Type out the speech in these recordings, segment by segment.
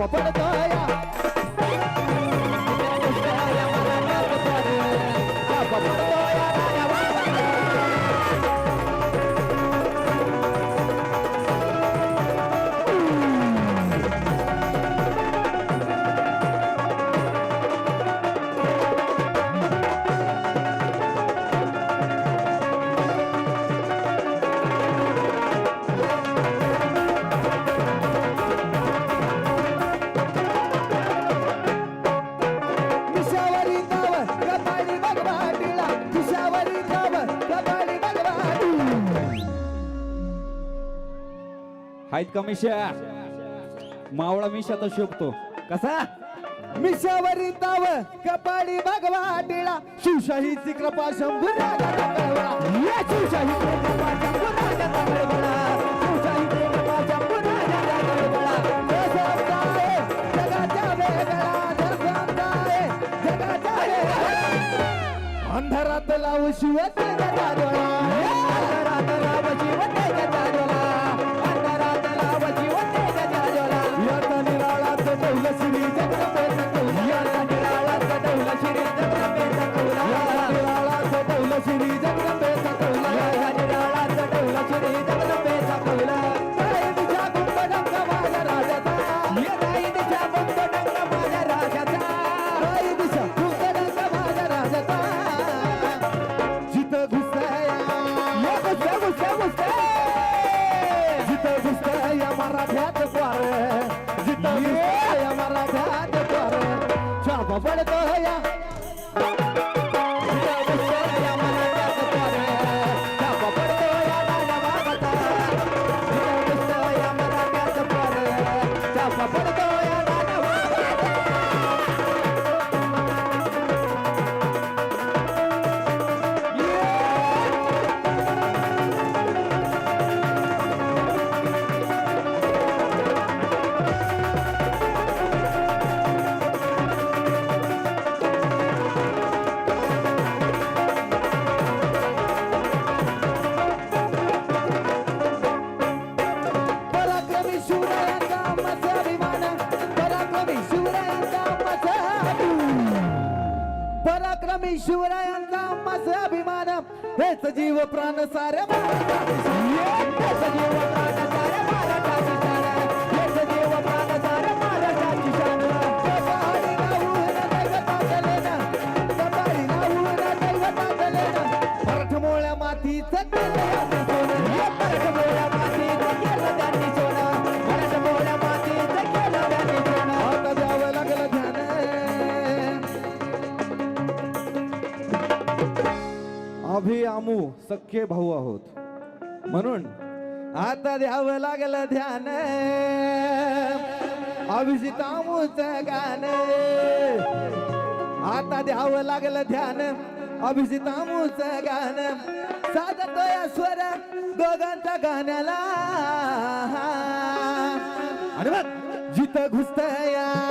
కోపడతా आहेत का मिशा? मावळा मिशा तर शोभतो. कसा? मिशावरी ताव कपाडी भगवा टिळा. शिवशाहीची कृपा शंभूराजा तांदळवळा. शिवशाहीची कृपा शंभूराजा शिवरायांचा आम्हाचा अभिमान हेच जीव प्राण साऱ्या महाराजाची शान. हेच जीव प्राण सख्खे भाऊ आहोत. म्हणून आता द्यावं लागलं ध्यान. अभिजितामूच गाण. आता द्यावं लागलं ध्यान. अभिजितामूच गाण. साधतोय स्वर दोघांच्या गाण्याला. आणि मग जिथं घुसतया या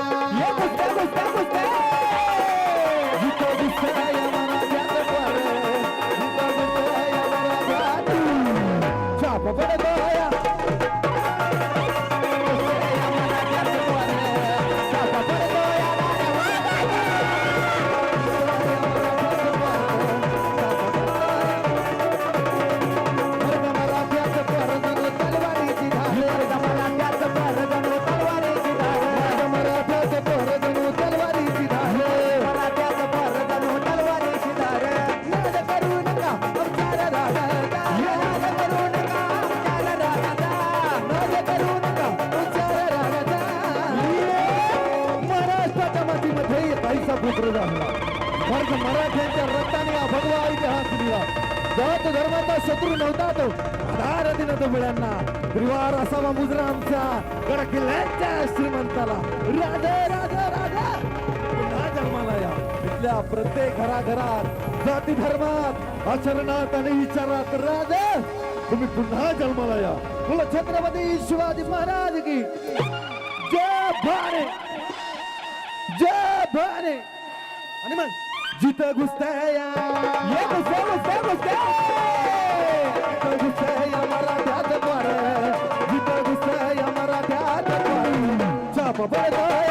पुत्र झाला वर्ग मराठ्यांच्या रक्ताने हा भगवा इतिहास दिला जात धर्माचा शत्रू नव्हता तो आधार दिन तो मुलांना त्रिवार असावा मुजरा आमच्या गड किल्ल्यांच्या श्रीमंताला राजा राजा राजा पुन्हा जन्माला या इथल्या प्रत्येक घराघरात जाती धर्मात आचरणात आणि विचारात राजा तुम्ही पुन्हा जन्माला या बोला छत्रपती शिवाजी महाराज की जय भारत जय भाने आणि मग जिथं घुसतया ये. घुसते घुसते घुसते जिथं घुसतया मराठ्यात द्वार जिथं घुसतया मराठ्यात द्वार छाप पडत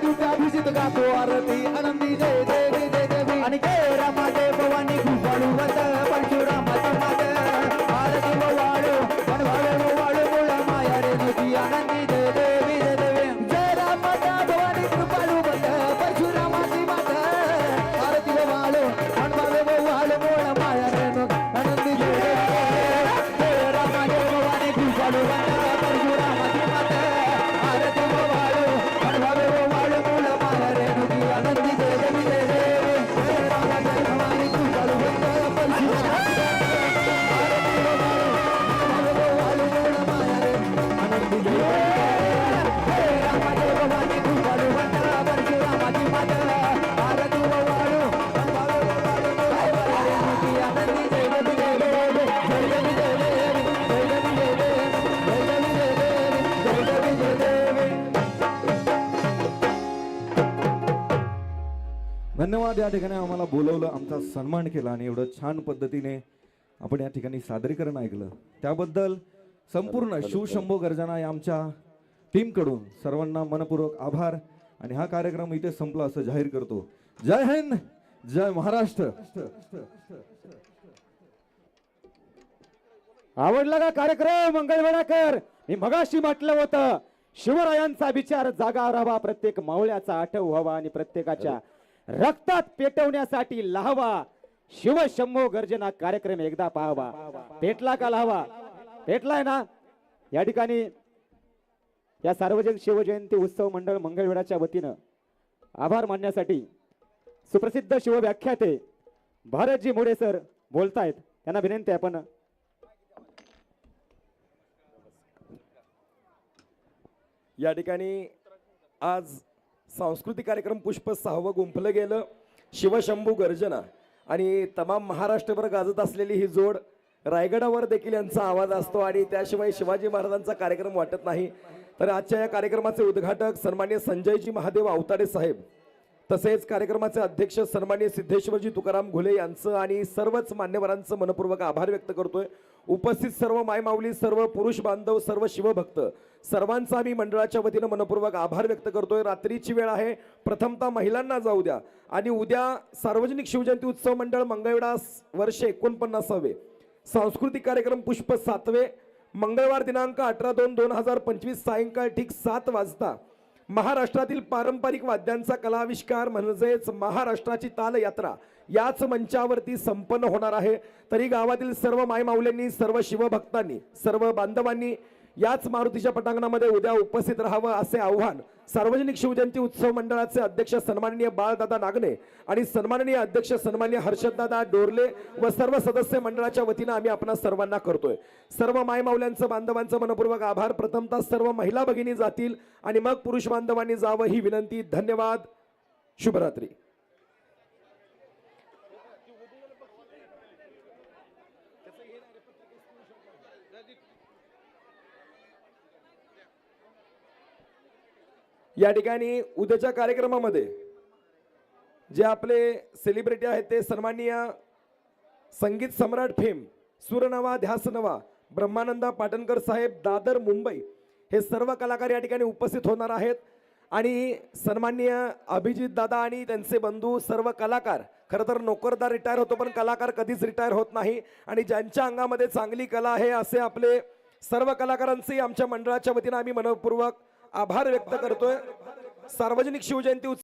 juga habis the tengah kuarti anak धन्यवाद. या ठिकाणी आम्हाला बोलवलं आमचा सन्मान केला आणि एवढं छान पद्धतीने आपण या ठिकाणी सादरीकरण ऐकलं. त्याबद्दल संपूर्ण शिवशंभो गर्जना या आमच्या टीमकडून सर्वांना मनपूर्वक आभार आणि हा कार्यक्रम इथे संपला असं जाहीर करतो. जय हिंद जय महाराष्ट्र. आवडला का कार्यक्रम मंगळवेळाकर मी मगाशी म्हटलं होतं शिवरायांचा विचार जागा राहावा प्रत्येक मावळ्याचा आठव व्हावा आणि प्रत्येकाच्या रक्तात पेटवण्यासाठी लाहावा. शिवशंभो गर्जना कार्यक्रम एकदा पाहावा. पेटला का लाहावा? पेटलाय ना? या ठिकाणी या सार्वजनिक शिवजयंती उत्सव मंडळ मंगळवेळाच्या वतीनं आभार मानण्यासाठी सुप्रसिद्ध शिवव्याख्याते भारतजी मोडे सर बोलतायत. त्यांना विनंती आहे आपण या ठिकाणी आज सांस्कृतिक कार्यक्रम पुष्प सहावं गुंफलं गेलं. शिवशंभू गर्जना आणि तमाम महाराष्ट्रभर गाजत असलेली ही जोड रायगडावर देखील यांचा आवाज असतो आणि त्याशिवाय शिवाजी महाराजांचा कार्यक्रम वाटत नाही. तर आजच्या या कार्यक्रमाचे उद्घाटक सन्मान्य संजयजी महादेव आवताडे साहेब तसेच कार्यक्रमाचे अध्यक्ष सन्मान्य सिद्धेश्वरजी तुकाराम घुले यांचं आणि सर्वच मान्यवरांचं मनपूर्वक आभार व्यक्त करतोय. उपस्थित सर्व मायमाऊली सर्व पुरुष बांधव सर्व शिवभक्त सर्वांचा आम्ही मंडळाच्या वतीनं मनपूर्वक आभार व्यक्त करतोय. रात्रीची वेळ आहे. प्रथमतः महिलांना जाऊ द्या. आणि उद्या सार्वजनिक शिवजयंती उत्सव मंडळ मंगळवेढा वर्ष एकोणपन्नासावे. सांस्कृतिक कार्यक्रम पुष्प सातवे. मंगळवार दिनांक अठरा दोन दोन हजार पंचवीस सायंकाळ ठीक सात वाजता. महाराष्ट्रातील पारंपरिक वाद्यांचा कलाविष्कार म्हणजेच महाराष्ट्राची ताल यात्रा याच मंचावरती संपन्न होणार आहे. तरी गावातील सर्व मायमाऊल्यांनी सर्व शिवभक्तांनी सर्व बांधवांनी याच मारुतीच्या पटांगणामध्ये उद्या उपस्थित राहावं असे आव्हान सार्वजनिक शिवजयंती उत्सव मंडळाचे अध्यक्ष सन्माननीय बाळदादा नागणे आणि सन्माननीय अध्यक्ष सन्माननीय हर्षददादा डोरले व सर्व सदस्य मंडळाच्या वतीनं आम्ही आपणा सर्वांना करतोय. सर्व मायमाऊल्यांचं बांधवांचं मनपूर्वक आभार. प्रथमतः सर्व महिला भगिनी जातील आणि मग पुरुष बांधवांनी जावं ही विनंती. धन्यवाद. शुभरात्री. या ठिकाणी उद्याच्या कार्यक्रमामध्ये जे आपले सेलिब्रिटी आहेत ते सन्माननीय संगीत सम्राट फेम सुरनवा ध्यासनवा ब्रह्मानंदा पाटणकर साहेब दादर मुंबई हे सर्व कलाकार या ठिकाणी उपस्थित होणार आहेत. आणि सन्माननीय अभिजित दादा आणि त्यांचे बंधू सर्व कलाकार खरं तर नोकरदार रिटायर होतो पण कलाकार कधीच रिटायर होत नाही. आणि ज्यांच्या अंगामध्ये चांगली कला आहे असे आपले सर्व कलाकारांचे आमच्या मंडळाच्या वतीनं आम्ही मनपूर्वक आभार व्यक्त करतोय. सार्वजनिक शिवजयंती उत्सव